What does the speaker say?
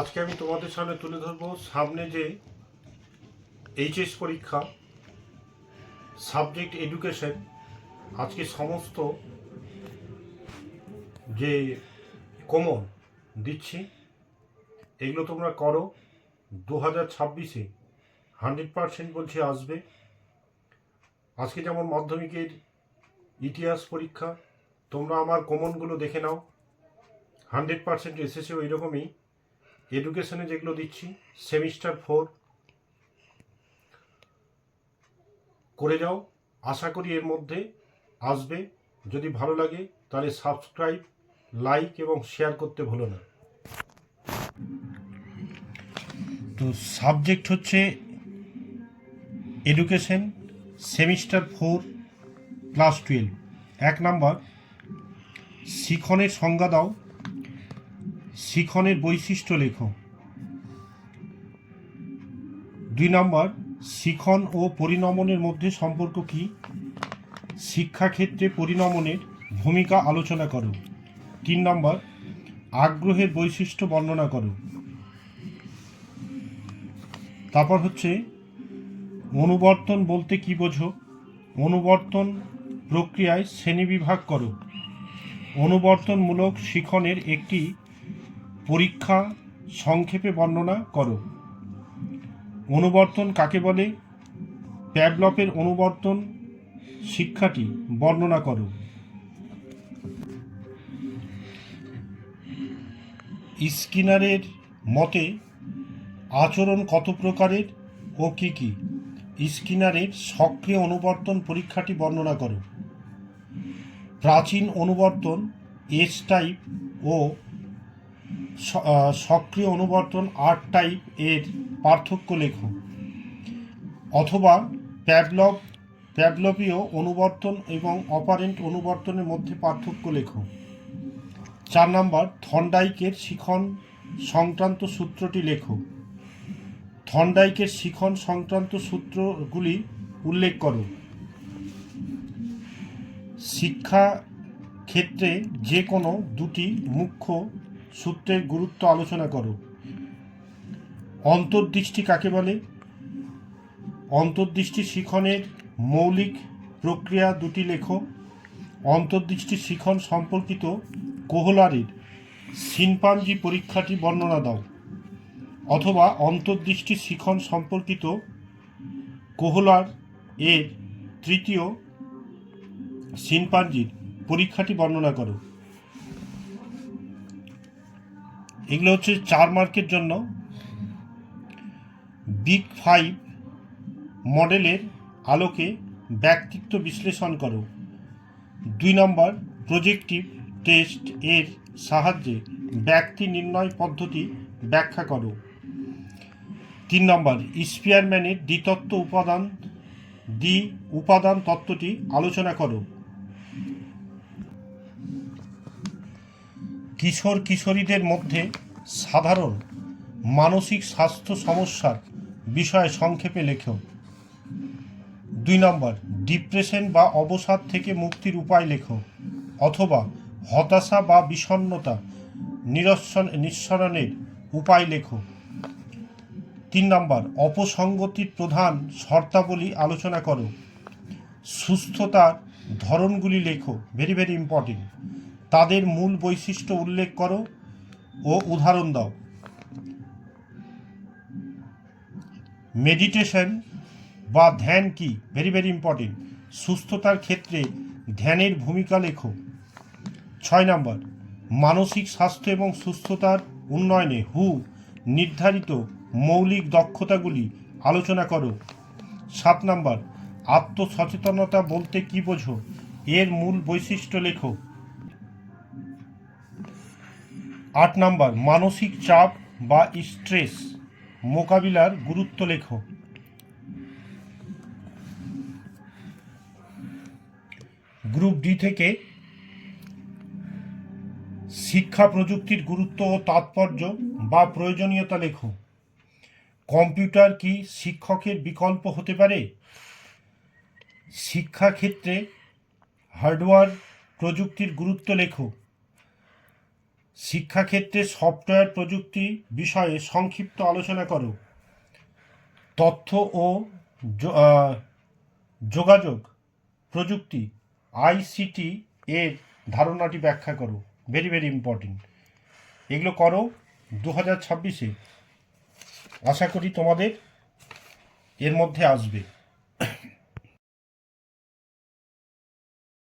আজকে আমি তোমাদের সামনে তুলে ধরবো সামনে যে এইচএস পরীক্ষা, সাবজেক্ট এডুকেশন, আজকে সমস্ত যে কমন দিচ্ছি, এগুলো তোমরা করো। দু হাজার ছাব্বিশে হান্ড্রেড পারসেন্ট বলছি আসবে। আজকে যেমন মাধ্যমিকের ইতিহাস পরীক্ষা, তোমরা আমার কমনগুলো দেখে নাও। হান্ড্রেড পারসেন্ট এসেছে ওই রকমই। এডুকেশনে যেগুলো দিচ্ছি সেমিস্টার ফোর করে যাও। আশা করি এর মধ্যে আসবে। যদি ভালো লাগে, তাহলে সাবস্ক্রাইব লাইক এবং শেয়ার করতে ভুলো না। তো সাবজেক্ট হচ্ছে education semester four class twelve এক নাম্বার শিখনের সংজ্ঞা দাও। শিখনের বৈশিষ্ট্য লেখো। দুই নম্বর, শিখন ও পরিণমনের মধ্যে সম্পর্ক কি? শিক্ষাক্ষেত্রে পরিণমনের ভূমিকা আলোচনা করো। তিন নম্বর, আগ্রহের বৈশিষ্ট্য বর্ণনা করো। তারপর হচ্ছে, অনুবর্তন বলতে কি বোঝো? অনুবর্তন প্রক্রিয়ায় শ্রেণীবিভাগ করো। অনুবর্তনমূলক শিখনের একটি পরীক্ষা, সংক্ষেপে বর্ণনা করো। অনুবর্তন কাকে বলে? প্যাবলপের অনুবর্তন শিক্ষাটি বর্ণনা করো। স্কিনারের মতে, আচরণ কত প্রকারের ও কি কি? স্কিনারের সক্রিয় অনুবর্তন পরীক্ষাটি বর্ণনা করো। প্রাচীন অনুবর্তন, এস টাইপ ও সক্রিয় অনুবর্তন আর্ট টাইপের পার্থক্য লেখো। অথবা প্যাবলভ প্যাবলপীয় অনুবর্তন এবং অপারেন্ট অনুবর্তনের মধ্যে পার্থক্য লেখো। চার নাম্বার, থন্ডাইকের শিখন সংক্রান্ত সূত্রটি লেখো। থন্ডাইকের শিখন সংক্রান্ত সূত্রগুলি উল্লেখ করো। শিক্ষা ক্ষেত্রে যে কোনো দুটি মুখ্য সূত্রের গুরুত্ব আলোচনা করো। অন্তর্দৃষ্টি কাকে বলে? অন্তর্দৃষ্টি শিখনের মৌলিক প্রক্রিয়া দুটি লেখো। অন্তর্দৃষ্টি শিখন সম্পর্কিত কোহলারের শিনপাঞ্জি পরীক্ষাটি বর্ণনা দাও। অথবা অন্তর্দৃষ্টি শিখন সম্পর্কিত কোহলার এর তৃতীয় শিনপাঞ্জির পরীক্ষাটি বর্ণনা করো। এগুলো হচ্ছে চার মার্কের জন্য। বিগ ফাইভ মডেলের আলোকে ব্যক্তিত্ব বিশ্লেষণ করো। দুই নম্বর প্রজেক্টিভ টেস্ট এর সাহায্যে ব্যক্তি নির্ণয় পদ্ধতি ব্যাখ্যা করো। তিন নম্বর স্পিয়ারম্যানের দ্বিতত্ত্ব উপাদান, দ্বি উপাদান তত্ত্বটি আলোচনা করো। কিশোর কিশোরীদের মধ্যে সাধারণ মানসিক স্বাস্থ্য সমস্যার বিষয়ে সংক্ষেপে লেখো। দুই নম্বর, ডিপ্রেশন বা অবসাদ থেকে মুক্তির উপায় লেখো অথবা হতাশা বা বিষণ্ণতা নিরসন, নিঃসরণের উপায় লেখো। তিন নম্বর, অপসঙ্গতির প্রধান শর্তাবলী আলোচনা করো। সুস্থতার ধরনগুলি লেখো ভেরি ভেরি ইম্পর্টেন্ট তাদের মূল বৈশিষ্ট্য উল্লেখ করো ও উদাহরণ দাও। মেডিটেশন বা ধ্যান কি? ভেরি ভেরি ইম্পর্টেন্ট সুস্থতার ক্ষেত্রে ধ্যানের ভূমিকা লেখো। ছয় নম্বর, মানসিক স্বাস্থ্য এবং সুস্থতার উন্নয়নে হু নির্ধারিত মৌলিক দক্ষতাগুলি আলোচনা করো। সাত নম্বর, আত্মসচেতনতা বলতে কি বোঝো? এর মূল বৈশিষ্ট্য লেখো। আট নম্বর, মানসিক চাপ বা স্ট্রেস মোকাবিলার গুরুত্ব লেখো। গ্রুপ ডি থেকে শিক্ষা প্রযুক্তির গুরুত্ব ও তাৎপর্য বা প্রয়োজনীয়তা লেখো। কম্পিউটার কি শিক্ষকের বিকল্প হতে পারে? শিক্ষাক্ষেত্রে হার্ডওয়্যার প্রযুক্তির গুরুত্ব লেখো। শিক্ষাক্ষেত্রে সফটওয়্যার প্রযুক্তি বিষয়ে সংক্ষিপ্ত আলোচনা করো। তথ্য ও যোগাযোগ প্রযুক্তি আইসিটি এর ধারণাটি ব্যাখ্যা করো। ভেরি ভেরি ইম্পর্টেন্ট এগুলো করো দু হাজার ছাব্বিশে। আশা করি তোমাদের এর মধ্যে আসবে।